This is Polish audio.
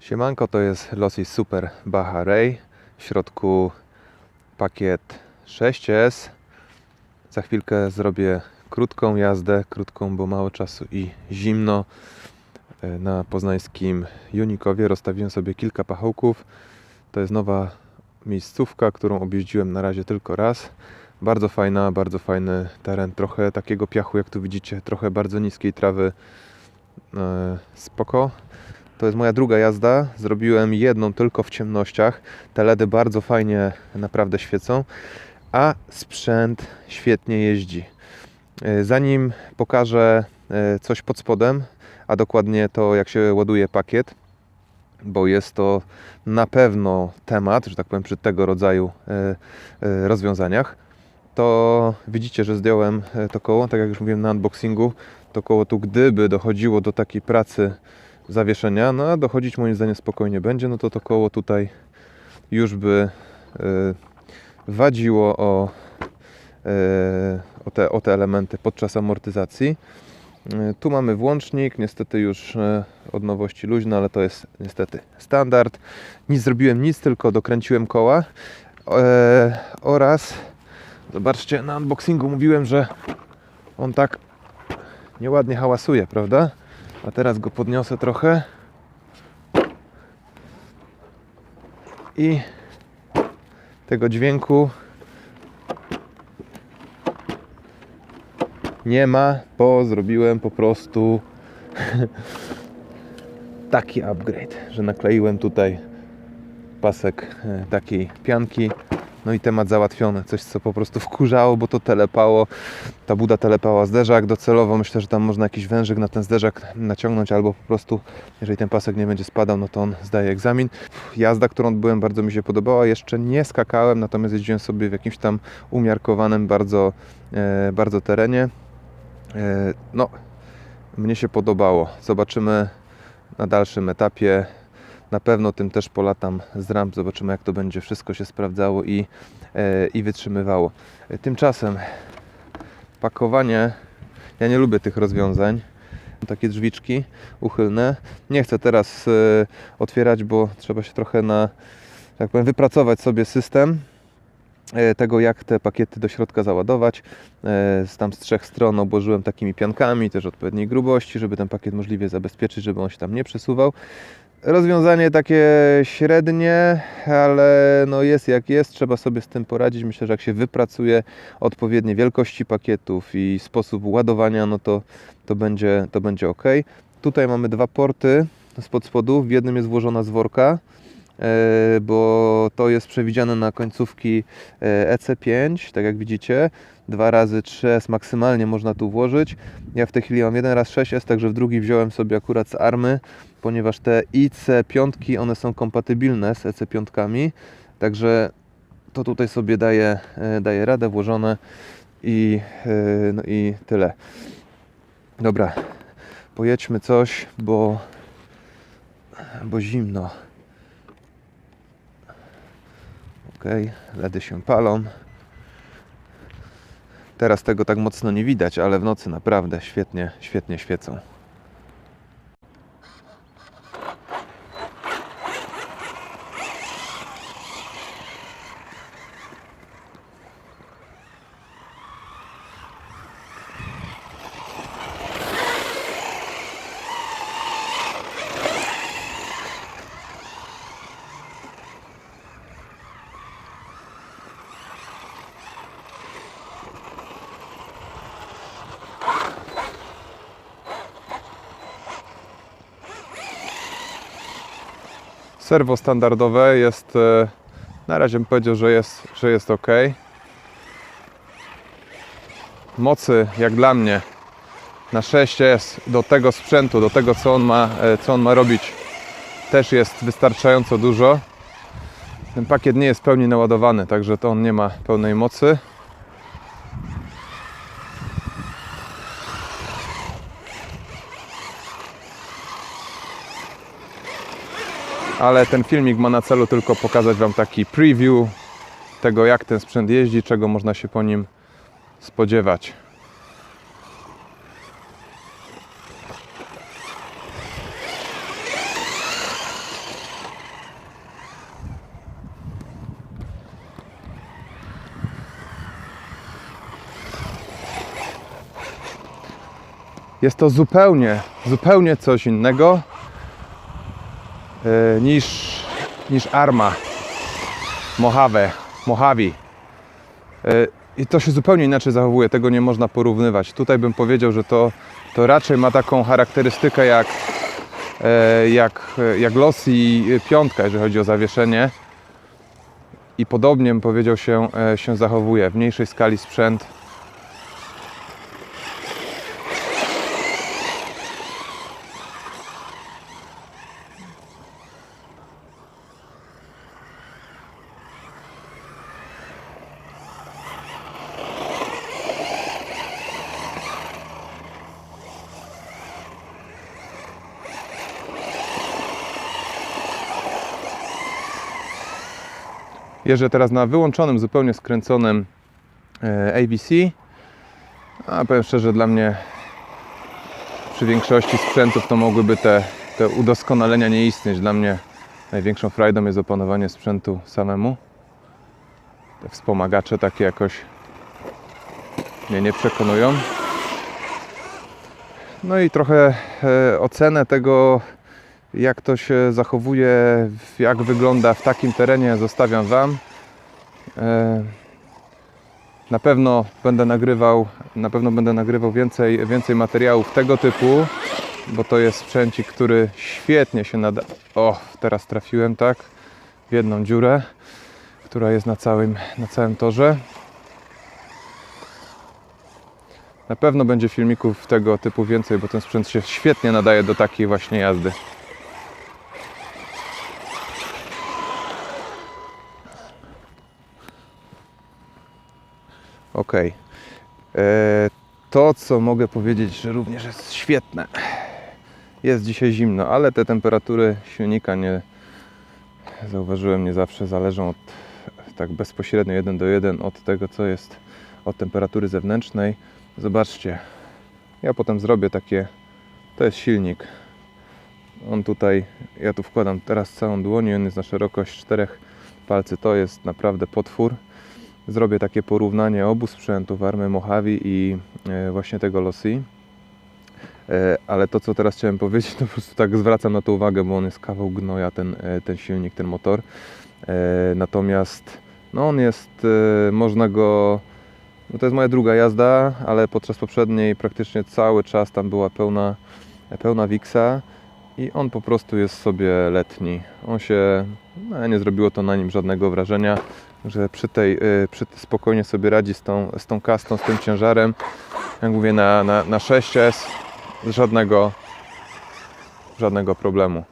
Siemanko, to jest Lossy Super Baha Ray. W środku pakiet 6S. Za chwilkę zrobię krótką jazdę, krótką, bo mało czasu i zimno. E, Na poznańskim Junikowie rozstawiłem sobie kilka pachołków. To jest nowa miejscówka, którą objeździłem na razie tylko raz. Bardzo fajna, bardzo fajny teren. Trochę takiego piachu, jak tu widzicie, trochę bardzo niskiej trawy. E, Spoko. To jest moja druga jazda. Zrobiłem jedną tylko w ciemnościach. Te LEDy bardzo fajnie naprawdę świecą, a sprzęt świetnie jeździ. E, Zanim pokażę e, coś pod spodem, a dokładnie to jak się ładuje pakiet, bo jest to na pewno temat, że tak powiem, przy tego rodzaju e, rozwiązaniach, to widzicie, że zdjąłem to koło, tak jak już mówiłem na unboxingu, to koło tu gdyby dochodziło do takiej pracy zawieszenia, no a dochodzić moim zdaniem spokojnie będzie, no to to koło tutaj już by e, wadziło o, e, o, te, o te elementy podczas amortyzacji. E, Tu mamy włącznik, niestety już od nowości luźny, ale to jest niestety standard. Nie zrobiłem nic, tylko dokręciłem koła oraz zobaczcie, na unboxingu mówiłem, że on tak nieładnie hałasuje, prawda? A teraz go podniosę trochę. I tego dźwięku nie ma, bo zrobiłem po prostu taki upgrade, że nakleiłem tutaj pasek e, takiej pianki. No i temat załatwiony. Coś, co po prostu wkurzało, bo to telepało. Ta buda telepała zderzak docelowo. Myślę, że tam można jakiś wężyk na ten zderzak naciągnąć, albo po prostu, jeżeli ten pasek nie będzie spadał, no to on zdaje egzamin. Jazda, którą odbyłem, bardzo mi się podobała. Jeszcze nie skakałem, natomiast jeździłem sobie w jakimś tam umiarkowanym bardzo, e, bardzo terenie. E, no, mnie się podobało. Zobaczymy na dalszym etapie. Na pewno tym też polatam z ramp, zobaczymy jak to będzie wszystko się sprawdzało i, e, i wytrzymywało. Tymczasem pakowanie, ja nie lubię tych rozwiązań, takie drzwiczki uchylne. Nie chcę teraz e, otwierać, bo trzeba się trochę na, tak powiem, wypracować sobie system e, tego, jak te pakiety do środka załadować. Tam z trzech stron obłożyłem takimi piankami, też odpowiedniej grubości, żeby ten pakiet możliwie zabezpieczyć, żeby on się tam nie przesuwał. Rozwiązanie takie średnie, ale no jest jak jest, trzeba sobie z tym poradzić. Myślę, że jak się wypracuje odpowiednie wielkości pakietów i sposób ładowania, no to, to, będzie, to będzie ok. Tutaj mamy dwa porty spod spodu. W jednym jest włożona zworka, bo to jest przewidziane na końcówki e, EC5, tak jak widzicie. Dwa razy 3S maksymalnie można tu włożyć. Ja w tej chwili mam jeden raz 6S, także w drugi wziąłem sobie akurat z army, ponieważ te IC5 one są kompatybilne z EC5, także to tutaj sobie daje, e, daje radę włożone i, e, no i tyle. Dobra, pojedźmy coś, bo, bo zimno. Ok, ledy się palą. Teraz tego tak mocno nie widać, ale w nocy naprawdę świetnie, świetnie świecą. Serwo standardowe jest, e, na razie bym powiedział, że jest, że jest ok. Mocy, jak dla mnie, na 6S do tego sprzętu, do tego co on ma, e, co on ma robić, też jest wystarczająco dużo. Ten pakiet nie jest w pełni naładowany, także to on nie ma pełnej mocy. ale ten filmik ma na celu tylko pokazać Wam taki preview tego, jak ten sprzęt jeździ, czego można się po nim spodziewać. Jest to zupełnie, zupełnie coś innego niż, niż Arma, Mojave, Mojave. E, I to się zupełnie inaczej zachowuje, tego nie można porównywać. Tutaj bym powiedział, że to, to raczej ma taką charakterystykę jak, e, jak, jak Losi piątka, jeżeli chodzi o zawieszenie. I podobnie bym powiedział się, e, się zachowuje. W mniejszej skali sprzęt. Jeżdżę teraz na wyłączonym, zupełnie skręconym e, ABC. A powiem szczerze, dla mnie przy większości sprzętów to mogłyby te, te udoskonalenia nie istnieć. Dla mnie największą frajdą jest opanowanie sprzętu samemu. Te wspomagacze takie jakoś mnie nie przekonują. No i trochę e, ocenę tego, jak to się zachowuje, jak wygląda w takim terenie, zostawiam Wam. E, Na pewno będę nagrywał, na pewno będę nagrywał więcej, więcej materiałów tego typu, bo to jest sprzęcik, który świetnie się nada. O, teraz trafiłem tak w jedną dziurę, która jest na całym, na całym torze. Na pewno będzie filmików tego typu więcej, bo ten sprzęt się świetnie nadaje do takiej właśnie jazdy. Ok. To, co mogę powiedzieć, że również jest świetne. Jest dzisiaj zimno, ale te temperatury silnika nie zauważyłem, nie zawsze zależą od tak bezpośrednio 1 do 1 od tego, co jest od temperatury zewnętrznej. Zobaczcie, ja potem zrobię takie. To jest silnik. On tutaj, ja tu wkładam teraz całą dłoń, on jest na szerokość czterech palcy. To jest naprawdę potwór zrobię takie porównanie obu sprzętów, Army Mojave i e, właśnie tego Losi. E, Ale to, co teraz chciałem powiedzieć, to po prostu tak zwracam na to uwagę, bo on jest kawał gnoja, ten, e, ten silnik, ten motor. Natomiast no on jest, można go, no to jest moja druga jazda, ale podczas poprzedniej praktycznie cały czas tam była pełna, pełna wiksa i on po prostu jest sobie letni. On się, no, nie zrobiło to na nim żadnego wrażenia że przy tej, y, przy spokojnie sobie radzi z tą, z tą kastą, z tym ciężarem. Jak mówię, na, na, na 6S żadnego, żadnego problemu.